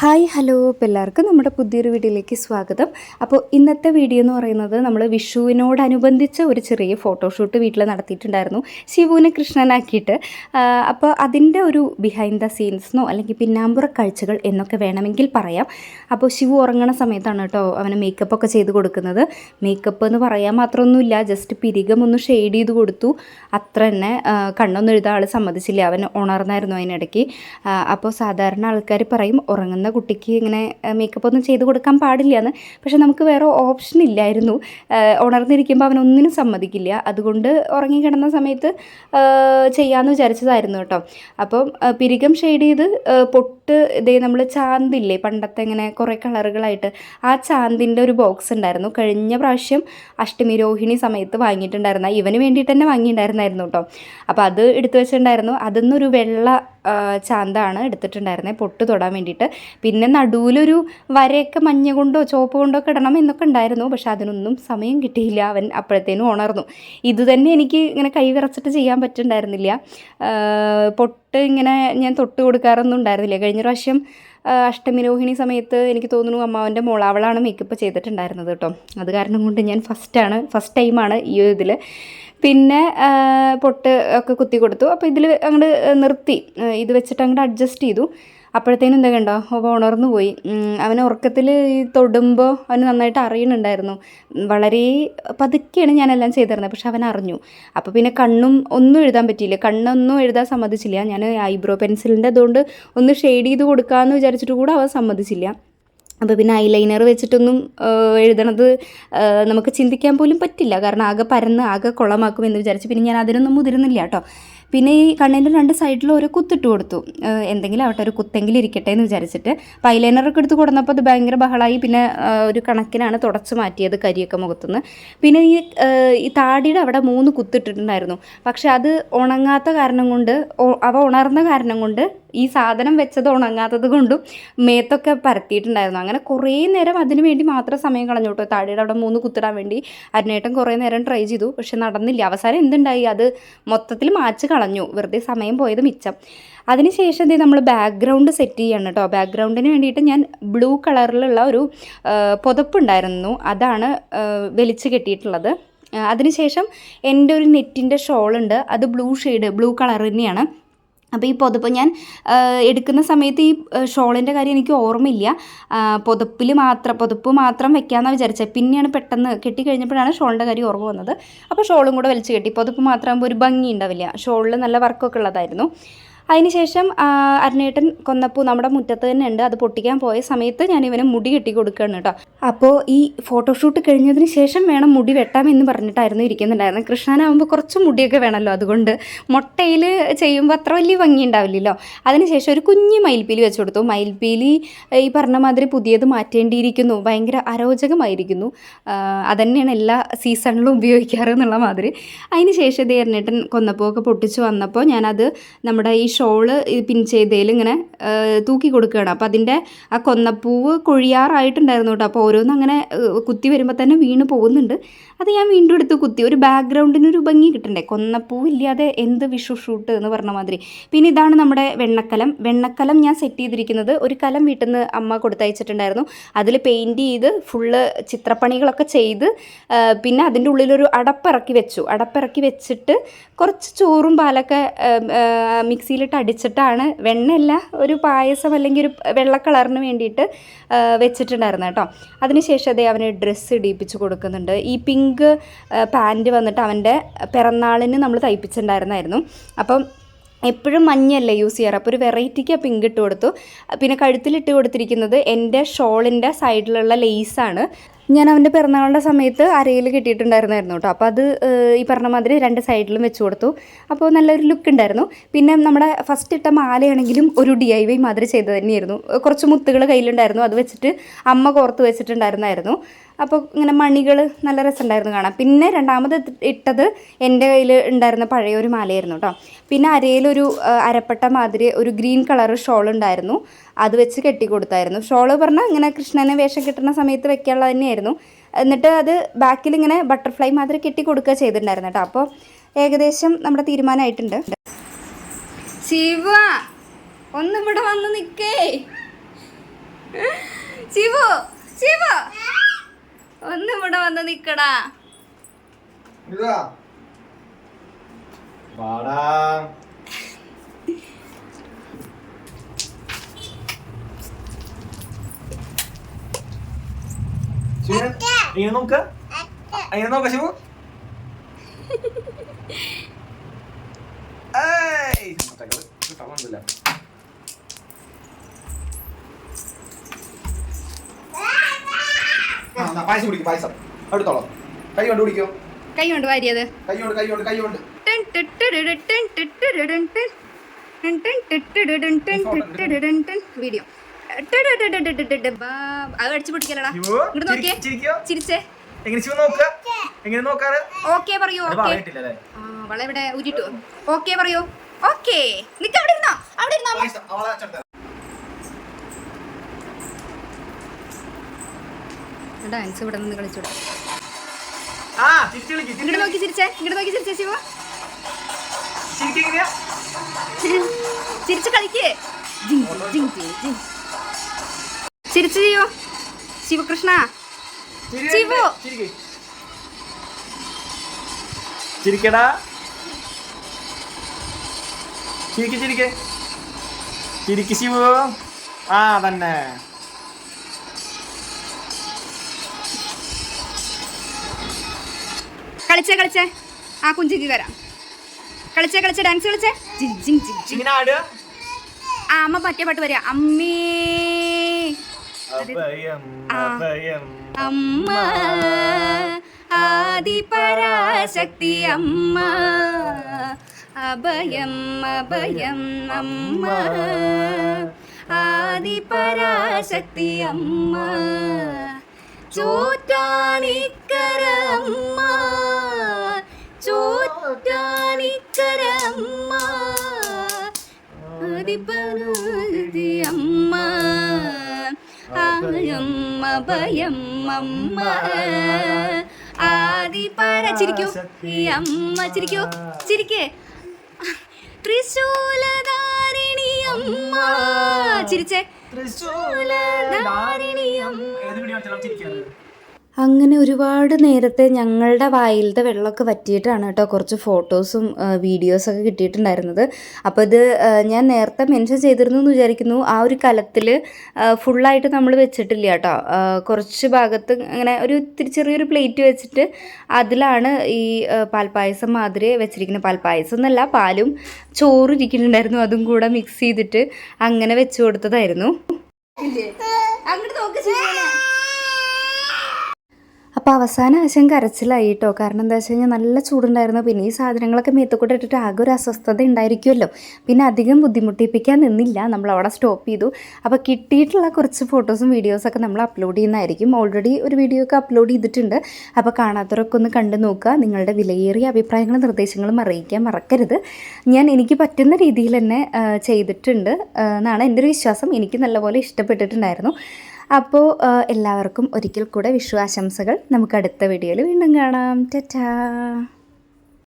Hi hello. എല്ലാവർക്കും നമ്മുടെ പുതിയൊരു വീഡിയോയിലേക്ക് സ്വാഗതം. അപ്പോൾ ഇന്നത്തെ വീഡിയോ എന്ന് പറയുന്നത് നമ്മൾ വിഷുവിനോടനുബന്ധിച്ച് ഒരു ചെറിയ ഫോട്ടോഷൂട്ട് വീട്ടിൽ നടത്തിയിട്ടുണ്ടായിരുന്നു. ശിവുവിനെ കൃഷ്ണനാക്കിയിട്ട്. അപ്പോൾ അതിന്റെ ഒരു ബിഹൈൻഡ് ദ സീൻസിനോ അല്ലെങ്കിൽ പിന്നാമ്പുറ കാഴ്ചകൾ എന്നൊക്കെ വേണമെങ്കിൽ പറയാം. അപ്പോൾ ശിവു ഉറങ്ങണ സമയത്താണ് കേട്ടോ അവന് മേക്കപ്പ് ഒക്കെ ചെയ്ത് കൊടുക്കുന്നത്. മേക്കപ്പ് എന്ന് പറയാൻ മാത്രമൊന്നുമില്ല ജസ്റ്റ് പിരികം ഒന്ന് ഷെയ്ഡ് ചെയ്ത് കൊടുത്തു. അത്ര തന്നെ കണ്ണൊന്നും എഴുതാൻ സമ്മതിച്ചില്ല. അവൻ ഉണർന്നായിരുന്നു അതിനിടയ്ക്ക്. അപ്പോൾ സാധാരണ ആൾക്കാർ പറയും ഉറങ്ങുന്ന കുട്ടിക്ക് ഇങ്ങനെ മേക്കപ്പ് ഒന്നും ചെയ്ത് കൊടുക്കാൻ പാടില്ല എന്ന് പക്ഷെ നമുക്ക് വേറെ ഓപ്ഷൻ ഇല്ലായിരുന്നു. ഉണർന്നിരിക്കുമ്പോൾ അവനൊന്നിനും സമ്മതിക്കില്ല. അതുകൊണ്ട് ഉറങ്ങിക്കിടന്ന സമയത്ത് ചെയ്യാമെന്ന് വിചാരിച്ചതായിരുന്നു കേട്ടോ. അപ്പം പിരികം ഷെയ്ഡ് ചെയ്ത് പൊട്ട് ഇതേ നമ്മൾ ചാന്തില്ലേ പണ്ടത്തെ ഇങ്ങനെ കുറേ കളറുകളായിട്ട് ആ ചാന്തിന്റെ ഒരു ബോക്സ് ഉണ്ടായിരുന്നു. കഴിഞ്ഞ പ്രാവശ്യം അഷ്ടമി രോഹിണി സമയത്ത് വാങ്ങിയിട്ടുണ്ടായിരുന്ന ഇവന് വേണ്ടിയിട്ട് തന്നെ വാങ്ങിയിട്ടുണ്ടായിരുന്നായിരുന്നു കേട്ടോ. അപ്പോൾ അത് എടുത്തു വെച്ചിട്ടുണ്ടായിരുന്നു. അതിൽ നിന്നൊരു വെള്ള ചാന്താണ് എടുത്തിട്ടുണ്ടായിരുന്നത് പൊട്ട് തൊടാൻ വേണ്ടിയിട്ട്. പിന്നെ നടുവിലൊരു വരയൊക്കെ മഞ്ഞ കൊണ്ടോ ചുവപ്പ് കൊണ്ടോ ഒക്കെ ഇടണം എന്നൊക്കെ ഉണ്ടായിരുന്നു. പക്ഷെ അതിനൊന്നും സമയം കിട്ടിയില്ല. അവൻ അപ്പോഴത്തേനും ഉണർന്നു. ഇത് തന്നെ എനിക്ക് ഇങ്ങനെ കൈ വിറച്ചിട്ട് ചെയ്യാൻ പറ്റുന്നുണ്ടായിരുന്നില്ല പൊട്ട് ഇങ്ങനെ ഞാൻ തൊട്ട് കൊടുക്കാറൊന്നും ഉണ്ടായിരുന്നില്ല. കഴിഞ്ഞ പ്രാവശ്യം അഷ്ടമി രോഹിണി സമയത്ത് എനിക്ക് തോന്നുന്നു അമ്മാവന്റെ മോൾ അവളാണ് മേക്കപ്പ് ചെയ്തിട്ടുണ്ടായിരുന്നത് കേട്ടോ. അത് കാരണം കൊണ്ട് ഞാൻ ഫസ്റ്റാണ് ഫസ്റ്റ് ടൈമാണ് ഈ ഒരു ഇതിൽ പിന്നെ പൊട്ട് ഒക്കെ കുത്തി കൊടുത്തു. അപ്പോൾ ഇതിൽ അങ്ങോട്ട് നിർത്തി. ഇത് വെച്ചിട്ട് അങ്ങോട്ട് അഡ്ജസ്റ്റ് ചെയ്തു. അപ്പോഴത്തേനും എന്താ കണ്ടോ? അപ്പോൾ ഉണർന്നു പോയി. അവൻ ഉറക്കത്തിൽ ഈ തൊടുമ്പോൾ അവന് നന്നായിട്ട് അറിയണുണ്ടായിരുന്നു. വളരെ പതുക്കെയാണ് ഞാനെല്ലാം ചെയ്തിരുന്നത് പക്ഷെ അവൻ അറിഞ്ഞു. അപ്പോൾ പിന്നെ കണ്ണും ഒന്നും എഴുതാൻ പറ്റിയില്ല. കണ്ണൊന്നും എഴുതാൻ സമ്മതിച്ചില്ല. ഞാൻ ഐബ്രോ പെൻസിലിന്റെ അതുകൊണ്ട് ഒന്ന് ഷെയ്ഡ് ചെയ്ത് കൊടുക്കാമെന്ന് വിചാരിച്ചിട്ട് കൂടെ അവൻ സമ്മതിച്ചില്ല. അപ്പോൾ പിന്നെ ഐലൈനർ വെച്ചിട്ടൊന്നും എഴുതണത് നമുക്ക് ചിന്തിക്കാൻ പോലും പറ്റില്ല. കാരണം ആകെ പരന്ന് ആകെ കുളമാക്കും എന്ന് വിചാരിച്ച് പിന്നെ ഞാൻ അതിനൊന്നും മുതിരുന്നില്ല കേട്ടോ. പിന്നെ ഈ കണ്ണിന്റെ രണ്ട് സൈഡിൽ ഓരോ കുത്തിട്ട് കൊടുത്തു. എന്തെങ്കിലും ആവട്ടെ ഒരു കുത്തെങ്കിലും ഇരിക്കട്ടെ എന്ന് വിചാരിച്ചിട്ട്. അപ്പോൾ ഐലൈനറൊക്കെ എടുത്ത് കൊടുന്നപ്പോൾ അത് ഭയങ്കര ബഹളമായി പിന്നെ ഒരു കണക്കിനാണ് തുടച്ച് മാറ്റിയത് കരിയൊക്കെ മുഖത്തുനിന്ന്. പിന്നെ ഈ ഈ താടിയുടെ അവിടെ മൂന്ന് കുത്തിട്ടിട്ടുണ്ടായിരുന്നു. പക്ഷെ അത് ഉണങ്ങാത്ത കാരണം കൊണ്ട് അവ ഉണർന്ന കാരണം കൊണ്ട് ഈ സാധനം വെച്ചത് ഉണങ്ങാത്തത് കൊണ്ടും മേത്തൊക്കെ പരത്തിയിട്ടുണ്ടായിരുന്നു. അങ്ങനെ കുറേ നേരം അതിന് വേണ്ടി മാത്രം സമയം കളഞ്ഞു കേട്ടോ. താടിയുടെ അവിടെ മൂന്ന് കുത്തിടാൻ വേണ്ടി അരുണേട്ടൻ കുറേ നേരം ട്രൈ ചെയ്തു പക്ഷെ നടന്നില്ല. അവസാനം എന്തുണ്ടായി? അത് മൊത്തത്തിൽ മാച്ച് കളഞ്ഞു. വെറുതെ സമയം പോയത് മിച്ചം. അതിനുശേഷം ദേ നമ്മൾ ബാക്ക്ഗ്രൗണ്ട് സെറ്റ് ചെയ്യണം കേട്ടോ. ബാക്ക്ഗ്രൗണ്ടിന് വേണ്ടിയിട്ട് ഞാൻ ബ്ലൂ കളറിലുള്ള ഒരു പുതപ്പുണ്ടായിരുന്നു. അതാണ് വലിച്ചു കെട്ടിയിട്ടുള്ളത്. അതിനുശേഷം എന്റെ ഒരു നെറ്റിന്റെ ഷോളുണ്ട് അത് ബ്ലൂ ഷെയ്ഡ് ബ്ലൂ കളർ തന്നെയാണ്. അപ്പോൾ ഈ പുതപ്പ് ഞാൻ എടുക്കുന്ന സമയത്ത് ഈ ഷോളിന്റെ കാര്യം എനിക്ക് ഓർമ്മയില്ല. പുതപ്പിൽ മാത്രം പുതപ്പ് മാത്രം വെക്കാമെന്നാണ് വിചാരിച്ചത്. പിന്നെയാണ് പെട്ടെന്ന് കെട്ടി കഴിഞ്ഞപ്പോഴാണ് ഷോളിന്റെ കാര്യം ഓർമ്മ വന്നത്. അപ്പോൾ ഷോളും കൂടെ വലിച്ചു കെട്ടി പുതപ്പ് മാത്രമാകുമ്പോൾ ഒരു ഭംഗി ഉണ്ടാവില്ല. ഷോളിൽ നല്ല വർക്കൊക്കെ ഉള്ളതായിരുന്നു. അതിനുശേഷം അരുണേട്ടൻ കൊന്നപ്പൂ നമ്മുടെ മുറ്റത്ത് തന്നെ ഉണ്ട്. അത് പൊട്ടിക്കാൻ പോയ സമയത്ത് ഞാൻ ഇവന് മുടി കെട്ടി കൊടുക്കുകയാണ് കേട്ടോ. അപ്പോൾ ഈ ഫോട്ടോഷൂട്ട് കഴിഞ്ഞതിന് ശേഷം വേണം മുടി വെട്ടാമെന്ന് പറഞ്ഞിട്ടായിരുന്നു ഇരിക്കുന്നുണ്ടായിരുന്നത്. കൃഷ്ണനാകുമ്പോൾ കുറച്ച് മുടിയൊക്കെ വേണമല്ലോ അതുകൊണ്ട്. മുട്ടയിൽ ചെയ്യുമ്പോൾ അത്ര വലിയ ഭംഗി ഉണ്ടാവില്ലല്ലോ. അതിനുശേഷം ഒരു കുഞ്ഞ് മയിൽപ്പീലി വെച്ച് കൊടുത്തു. മയിൽപ്പീലി ഈ പറഞ്ഞ മാതിരി പുതിയത് മാറ്റേണ്ടിയിരിക്കുന്നു. ഭയങ്കര അരോചകമായിരിക്കുന്നു. അതന്നെയാണ് എല്ലാ സീസണിലും ഉപയോഗിക്കാറ് എന്നുള്ള മാതിരി. അതിന് ശേഷം ഇത് കൊന്നപ്പോ കൊന്നപ്പൂവൊക്കെ പൊട്ടിച്ച് വന്നപ്പോൾ ഞാനത് നമ്മുടെ ഈ ഷോൾ പിൻ ചെയ്തതിൽ ഇങ്ങനെ തൂക്കി കൊടുക്കുകയാണ്. അപ്പോൾ അതിന്റെ ആ കൊന്നപ്പൂവ് കൊഴിയാറായിട്ടുണ്ടായിരുന്നു കേട്ടോ. അപ്പോൾ ഓരോന്നും അങ്ങനെ കുത്തി വരുമ്പോൾ തന്നെ വീണ് പോകുന്നുണ്ട്. അത് ഞാൻ വീണ്ടും എടുത്ത് കുത്തി. ഒരു ബാക്ക്ഗ്രൗണ്ടിനൊരു ഭംഗി കിട്ടണ്ടേ? കൊന്നപ്പൂവ് ഇല്ലാതെ എന്ത് വിഷു ഷൂട്ട് എന്ന് പറഞ്ഞ മാതിരി. പിന്നെ ഇതാണ് നമ്മുടെ വെണ്ണക്കലം. വെണ്ണക്കലം ഞാൻ സെറ്റ് ചെയ്തിരിക്കുന്നത് ഒരു കലം വീട്ടിൽ നിന്ന് അമ്മ കൊടുത്തയച്ചിട്ടുണ്ടായിരുന്നു. അതിൽ പെയിന്റ് ചെയ്ത് ഫുള്ള് ചിത്രപ്പണികളൊക്കെ ചെയ്ത് പിന്നെ അതിന്റെ ഉള്ളിലൊരു അടപ്പിറക്കി വെച്ചു. അടപ്പിറക്കി വെച്ചിട്ട് കുറച്ച് ചോറും പാലൊക്കെ ആ, മിക്സിയിലിട്ട് അടിച്ചിട്ടാണ് വെണ്ണയല്ല ഒരു പായസം അല്ലെങ്കിൽ ഒരു വെള്ള കളറിന് വേണ്ടിയിട്ട് വെച്ചിട്ടുണ്ടായിരുന്നു കേട്ടോ. അതിനുശേഷം അതേ അവന് ഡ്രസ്സ് ഇടിയിപ്പിച്ച് കൊടുക്കുന്നുണ്ട്. ഈ പിങ്ക് പാന്റ് വന്നിട്ട് അവന്റെ പിറന്നാളിന് നമ്മൾ തയ്പ്പിച്ചിട്ടുണ്ടായിരുന്നായിരുന്നു. അപ്പം എപ്പോഴും മഞ്ഞല്ലേ യൂസ് ചെയ്യാറ്? അപ്പോൾ ഒരു വെറൈറ്റിക്ക് ആ പിങ്ക് ഇട്ട് കൊടുത്തു. പിന്നെ കഴുത്തിലിട്ട് കൊടുത്തിരിക്കുന്നത് എന്റെ ഷോളിന്റെ സൈഡിലുള്ള ലേസാണ് ഞാൻ അവന്റെ പിറന്നാളുടെ സമയത്ത് അരയിൽ കിട്ടിയിട്ടുണ്ടായിരുന്നായിരുന്നു കേട്ടോ. അപ്പോൾ അത് ഈ പറഞ്ഞ മാതിരി രണ്ട് സൈഡിലും വെച്ച് കൊടുത്തു. അപ്പോൾ നല്ലൊരു ലുക്ക് ഉണ്ടായിരുന്നു. പിന്നെ നമ്മുടെ ഫസ്റ്റ് ഇട്ട മാലയാണെങ്കിലും ഒരു ഡി ഐ വൈ മാതിരി ചെയ്തത് തന്നെയായിരുന്നു. കുറച്ച് മുത്തുകൾ കയ്യിലുണ്ടായിരുന്നു. അത് വെച്ചിട്ട് അമ്മ കോർത്ത് വെച്ചിട്ടുണ്ടായിരുന്നായിരുന്നു. അപ്പോൾ ഇങ്ങനെ മണികൾ നല്ല രസമുണ്ടായിരുന്നു കാണാം പിന്നെ രണ്ടാമത് ഇട്ടത് എന്റെ കയ്യിൽ ഉണ്ടായിരുന്ന പഴയ ഒരു മാലയായിരുന്നു കേട്ടോ പിന്നെ അരയിലൊരു അരപ്പട്ട മാതിരി ഒരു ഗ്രീൻ കളർ ഷോൾ ഉണ്ടായിരുന്നു. അത് വെച്ച് കെട്ടി കൊടുത്തായിരുന്നു ഷോൾ പറഞ്ഞാൽ ഇങ്ങനെ കൃഷ്ണനെ വേഷം കിട്ടുന്ന സമയത്ത് വെക്കാനുള്ള തന്നെയായിരുന്നു. എന്നിട്ട് അത് ബാക്കിൽ ഇങ്ങനെ ബട്ടർഫ്ലൈ മാതിരി കെട്ടി കൊടുക്കുക ചെയ്തിട്ടുണ്ടായിരുന്നു കേട്ടോ അപ്പോൾ ഏകദേശം നമ്മുടെ തീരുമാനമായിട്ടുണ്ട്. ശിവ ഒന്നിവിടെ വന്ന് നിൽക്കേ. ശിവു ശിവു. ഒന്ന് ഇവിടെ വന്ന് നിക്കടാ. ശിവ വാടാ. ശിവനെ, ഇങ്ങനെ നോക്ക്. ഇങ്ങനെ നോക്ക ശിവു. ഏയ്. പായസം കുടിക്കും പായസം എടുത്തോളാം കൈ കൊണ്ട് കുടിക്കോ കൈ കൊണ്ട് വാരിയത് കൈ കൊണ്ട് കൈ കൊണ്ട് കൈ കൊണ്ട് വീഡിയോ അത് അടിച്ചു പിടിക്കലടാ ഇങ്ങോട്ട് നോക്കിയേ ചിരിച്ചേ എങ്ങനെ നോക്കാറ് ഓക്കെ പറയൂ അവളെവിടെ ഉരുട്ടോ ഓക്കെ പറയൂ ഓക്കെ നിക്ക് അവിടെ ഇരുന്നോ അവിടെ ഇരുന്നോ ഡാൻസ് ഇവിടെ നിന്ന് കളിച്ചോട്ടെ ഇങ്ങോട്ട് നോക്കി ചിരിച്ചേ ഇങ്ങോട്ട് നോക്കി ചിരിച്ചേ ശിവ. ചിരിച്ച് കളിക്കേ. ചിരിച്ച് ചെയ്യോ. ശിവകൃഷ്ണ. ശിവു. ചിരിക്കടാ. ചിരിക്ക് ചിരിക്ക്. ചിരിക്ക് ശിവു. ആ തന്നെ. കളിച്ചേ കളിച്ചേ. ആ കുഞ്ചിക്ക് തരാം കളിച്ചേ കളിച്ചേ ഡാൻസ് കളിച്ചേ. ജിജിങ് ജിങ് ജിങ് ജിങ്. ഇങ്ങനെ ആടുക? ആ അമ്മ പറ്റിയ പാട്ട് വരിക. അമ്മേ. അമ്മ. ആദിപരാശക്തി അമ്മ. അഭയം അഭയം അമ്മ. ആദിപരാശക്തി അമ്മ. ചോറ്റാനിക്കര അമ്മ ചോറ്റാനിക്കര അമ്മ. ആദിപരാശക്തി അമ്മ ആയം അഭയം ആദിപര ചിരിക്കൂ. ഈ അമ്മ ചിരിക്കൂ. ചിരിക്കേ. അമ്മ. ചിരിച്ചേ. തൃശ്ശൂല ഏത് വീഡിയോ ചിലപ്പോൾ ചിരിക്കാറ് അങ്ങനെ ഒരുപാട് നേരത്തെ ഞങ്ങളുടെ വായിലത്തെ വെള്ളമൊക്കെ വറ്റിയിട്ടാണ് കേട്ടോ കുറച്ച് ഫോട്ടോസും വീഡിയോസൊക്കെ കിട്ടിയിട്ടുണ്ടായിരുന്നത്. അപ്പോൾ ഇത് ഞാൻ നേരത്തെ മെൻഷൻ ചെയ്തിരുന്നു എന്ന് വിചാരിക്കുന്നു. ആ ഒരു കലത്തിൽ ഫുള്ളായിട്ട് നമ്മൾ വെച്ചിട്ടില്ല കേട്ടോ. കുറച്ച് ഭാഗത്ത് അങ്ങനെ ഒരു ഇത്തിരി ചെറിയൊരു പ്ലേറ്റ് വെച്ചിട്ട് അതിലാണ് ഈ പാൽപ്പായസം മാതിരി വെച്ചിരിക്കുന്നത്. പാൽപ്പായസം എന്നല്ല പാലും ചോറും ഇരിക്കുന്നുണ്ടായിരുന്നു. അതും കൂടെ മിക്സ് ചെയ്തിട്ട് അങ്ങനെ വെച്ച് കൊടുത്തതായിരുന്നു. അങ്ങോട്ട് നോക്ക് അപ്പോൾ അവസാനം ആശം കരച്ചിലായി കേട്ടോ. കാരണം എന്താ വെച്ച് കഴിഞ്ഞാൽ നല്ല ചൂടുണ്ടായിരുന്നു. പിന്നെ ഈ സാധനങ്ങളൊക്കെ മേത്തുകൂടെ ഇട്ടിട്ട് ആകെ ഒരു അസ്വസ്ഥത ഉണ്ടായിരിക്കുമല്ലോ. പിന്നെ അധികം ബുദ്ധിമുട്ടിപ്പിക്കാൻ നിന്നില്ല. നമ്മൾ അവിടെ സ്റ്റോപ്പ് ചെയ്തു. അപ്പോൾ കിട്ടിയിട്ടുള്ള കുറച്ച് ഫോട്ടോസും വീഡിയോസൊക്കെ നമ്മൾ അപ്ലോഡ് ചെയ്യുന്നതായിരിക്കും. ഓൾറെഡി ഒരു വീഡിയോ ഒക്കെ അപ്ലോഡ് ചെയ്തിട്ടുണ്ട്. അപ്പോൾ കാണാത്തവരൊക്കെ ഒന്ന് കണ്ടു നോക്കുക. നിങ്ങളുടെ വിലയേറിയ അഭിപ്രായങ്ങളും നിർദ്ദേശങ്ങളും അറിയിക്കാൻ മറക്കരുത്. ഞാൻ എനിക്ക് പറ്റുന്ന രീതിയിൽ തന്നെ ചെയ്തിട്ടുണ്ട് എന്നാണ് എന്റെ ഒരു വിശ്വാസം. എനിക്ക് നല്ലപോലെ ഇഷ്ടപ്പെട്ടിട്ടുണ്ടായിരുന്നു. അപ്പോൾ എല്ലാവർക്കും ഒരിക്കൽ കൂടെ വിഷു ആശംസകൾ നമുക്ക് അടുത്ത വീഡിയോയിൽ വീണ്ടും കാണാം. ടാറ്റാ.